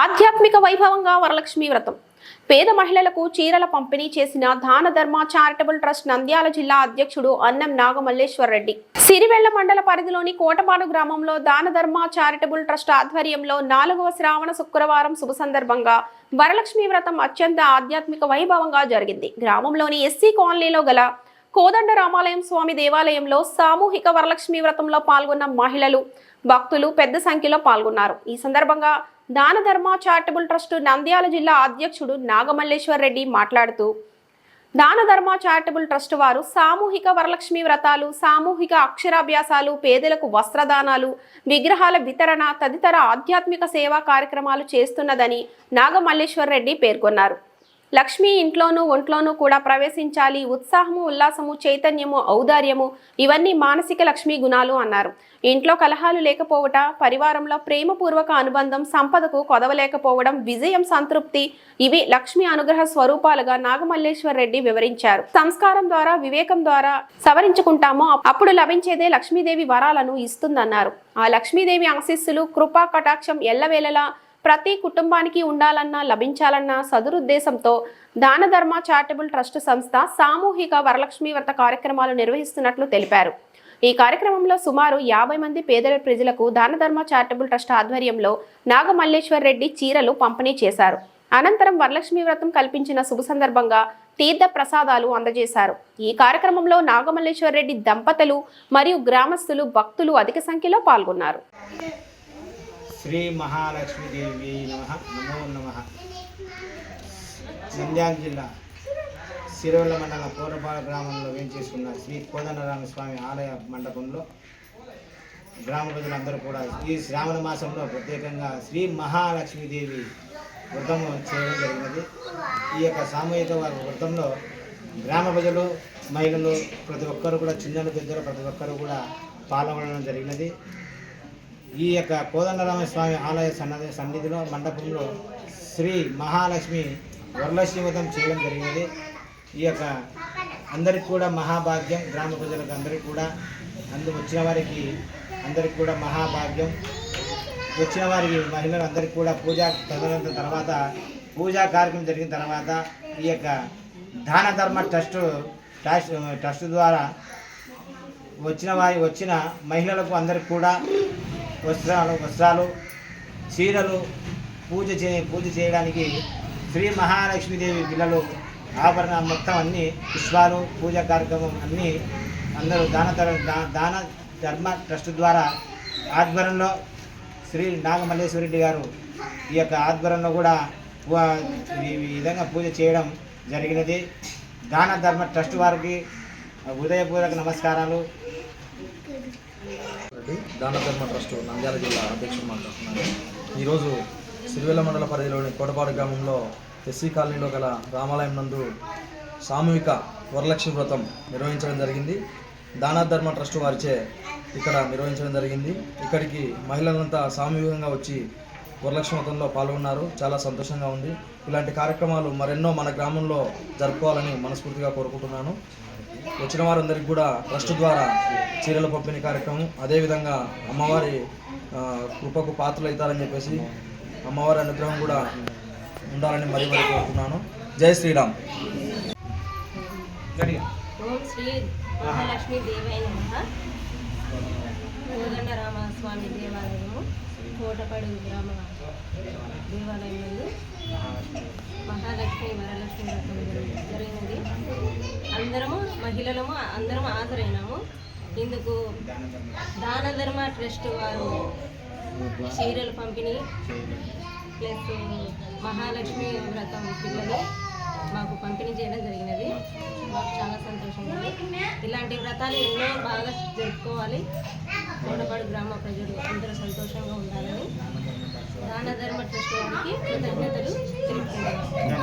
ఆధ్యాత్మిక వైభవంగా వరలక్ష్మి వ్రతం. పేద మహిళలకు చీరల పంపిణీ చేసిన దాన ధర్మ చారిటబుల్ ట్రస్ట్ నంద్యాల జిల్లా అధ్యక్షుడు అన్నం నాగమల్లేశ్వరరెడ్డి సిరివెళ్ళ మండల పరిధిలోని కోటపాడు గ్రామంలో దాన ధర్మ చారిటబుల్ ట్రస్ట్ ఆధ్వర్యంలో నాలుగవ శ్రావణ శుక్రవారం శుభ సందర్భంగా వరలక్ష్మి వ్రతం అత్యంత ఆధ్యాత్మిక వైభవంగా జరిగింది. గ్రామంలోని ఎస్సీ కాలనీలో గల కోదండ రామాలయం స్వామి దేవాలయంలో సామూహిక వరలక్ష్మి వ్రతంలో పాల్గొన్న మహిళలు భక్తులు పెద్ద సంఖ్యలో పాల్గొన్నారు. ఈ సందర్భంగా దాన ధర్మ చారిటబుల్ ట్రస్ట్ నంద్యాల జిల్లా అధ్యక్షుడు నాగమల్లేశ్వర్ రెడ్డి మాట్లాడుతూ దాన ధర్మ చారిటబుల్ ట్రస్ట్ వారు సామూహిక వరలక్ష్మి వ్రతాలు సామూహిక అక్షరాభ్యాసాలు పేదలకు వస్త్రదానాలు విగ్రహాల వితరణ తదితర ఆధ్యాత్మిక సేవా కార్యక్రమాలు చేస్తున్నదని నాగమల్లేశ్వర్ రెడ్డి పేర్కొన్నారు. లక్ష్మి ఇంట్లోనూ ఒంట్లోనూ కూడా ప్రవేశించాలి. ఉత్సాహము ఉల్లాసము చైతన్యము ఔదార్యము ఇవన్నీ మానసిక లక్ష్మీ గుణాలు అన్నారు. ఇంట్లో కలహాలు లేకపోవట పరివారంలో ప్రేమపూర్వక అనుబంధం సంపదకు కొదవలేకపోవడం విజయం సంతృప్తి ఇవి లక్ష్మి అనుగ్రహ స్వరూపాలుగా నాగమల్లేశ్వర్ రెడ్డి వివరించారు. సంస్కారం ద్వారా వివేకం ద్వారా సవరించుకుంటామో అప్పుడు లభించేదే లక్ష్మీదేవి వరాలను ఇస్తుందన్నారు. ఆ లక్ష్మీదేవి ఆశీస్సులు కృపా కటాక్షం ఎల్లవేళలా ప్రతి కుటుంబానికి ఉండాలన్నా లభించాలన్న సదురుద్దేశంతో దాన ధర్మ చారిటబుల్ ట్రస్ట్ సంస్థ సామూహిక వరలక్ష్మి వ్రత కార్యక్రమాలు నిర్వహిస్తున్నట్లు తెలిపారు. ఈ కార్యక్రమంలో సుమారు యాభై మంది పేద ప్రజలకు దాన ధర్మ చారిటబుల్ ట్రస్ట్ ఆధ్వర్యంలో నాగమల్లేశ్వర్ రెడ్డి చీరలు పంపిణీ చేశారు. అనంతరం వరలక్ష్మి వ్రతం కల్పించిన శుభ సందర్భంగా తీర్థ ప్రసాదాలు అందజేశారు. ఈ కార్యక్రమంలో నాగమల్లేశ్వర్ రెడ్డి దంపతులు మరియు గ్రామస్తులు భక్తులు అధిక సంఖ్యలో పాల్గొన్నారు. శ్రీ మహాలక్ష్మీదేవి నమ. నమో నమ. నంద్యాల జిల్లా సిరోల మండల పూర్వపాల గ్రామంలో వేంచేసుకున్న శ్రీ కోదండరామ స్వామి ఆలయ మండపంలో గ్రామ ప్రజలందరూ కూడా ఈ శ్రావణ మాసంలో ప్రత్యేకంగా శ్రీ మహాలక్ష్మీదేవి వ్రతము చేయడం జరిగినది. ఈ యొక్క సామూహిక వ్రతంలో గ్రామ ప్రజలు మహిళలు ప్రతి ఒక్కరు కూడా చిన్నలు పెద్దలు ప్రతి ఒక్కరు కూడా పాల్గొనడం జరిగినది. ఈ యొక్క కోదండరామస్వామి ఆలయ సన్నది సన్నిధిలో మండపంలో శ్రీ మహాలక్ష్మి వరలక్ష్మీవ్రతం చేయడం జరిగింది. ఈ యొక్క అందరికి కూడా మహాభాగ్యం గ్రామ ప్రజలకు అందరికీ కూడా. అందు వచ్చిన వారికి అందరికి కూడా మహాభాగ్యం. వచ్చిన వారికి మహిళలందరికీ కూడా పూజ తదనంతరం తర్వాత పూజా కార్యక్రమం జరిగిన తర్వాత ఈ యొక్క దాన ధర్మ ట్రస్ట్ ట్రస్ట్ ట్రస్ట్ ద్వారా వచ్చిన వారి వచ్చిన మహిళలకు అందరికి కూడా వస్త్రాలు వస్త్రాలు చీరలు పూజ చే పూజ చేయడానికి శ్రీ మహాలక్ష్మీదేవి పిల్లలు ఆభరణ మొత్తం అన్ని పుష్పాలు పూజ కార్యక్రమం అన్నీ అందరూ దాన దా- దాన ధర్మ ట్రస్ట్ ద్వారా ఆధ్వర్యంలో శ్రీ నాగమల్లేశ్వరరెడ్డి గారు ఈ యొక్క ఆధ్వర్యంలో కూడా పూ- ఈ విధంగా పూజ చేయడం జరిగినది. దాన ధర్మ ట్రస్ట్ వారికి ఉదయపూర్వక నమస్కారాలు. రెడ్డి దాన ధర్మ ట్రస్ట్ నంద్యాల జిల్లా అధ్యక్షుడు మాట్లాడుతున్నాను ఈరోజు సిరివెల్ల మండల పరిధిలోని కోటపాడు గ్రామంలో ఎస్సీ కాలనీలో గల రామాలయం నందు సామూహిక వరలక్ష్మి వ్రతం నిర్వహించడం జరిగింది. దానధర్మ ట్రస్ట్ వారిచే ఇక్కడ నిర్వహించడం జరిగింది. ఇక్కడికి మహిళలంతా సామూహికంగా వచ్చి వరలక్ష్మి వ్రతంలో పాల్గొన్నారు. చాలా సంతోషంగా ఉంది. ఇలాంటి కార్యక్రమాలు మరెన్నో మన గ్రామంలో జరుపుకోవాలని మనస్ఫూర్తిగా కోరుకుంటున్నాను. వచ్చిన వారందరికీ కూడా ట్రస్ట్ ద్వారా చీరల పంపిణీ కార్యక్రమం అదేవిధంగా అమ్మవారి కృపకు పాత్రలు అవుతారని చెప్పేసి అమ్మవారి అనుగ్రహం కూడా ఉండాలని మరీ మరీ కోరుతున్నాను. జై శ్రీరామ్. గట్టిగా. ఓం శ్రీ మహాలక్ష్మి దేవై నమ. కోదండరామ స్వామి దేవాలయము. కోటపాడు గ్రామ దేవాలయం నందు మహాలక్ష్మి వరలక్ష్మి వ్రతం జరిగినది. అందరము మహిళలము అందరం హాజరైనాము. ఇందుకు దాన ధర్మ ట్రస్ట్ వారు చీరలు పంపిణీ ప్లస్ మహాలక్ష్మి వ్రతం పిల్లలు మాకు పంపిణీ చేయడం జరిగినది. మాకు చాలా సంతోషంగా ఉంది. ఇలాంటి వ్రతాలు ఎన్నో బాగా జరుపుకోవాలి. కోడపాడు గ్రామ ప్రజలు అందరూ సంతోషంగా ఉండాలని దాన ధర్మ ట్రస్ట్ వారికి కృతజ్ఞతలు తెలుపుతున్నాను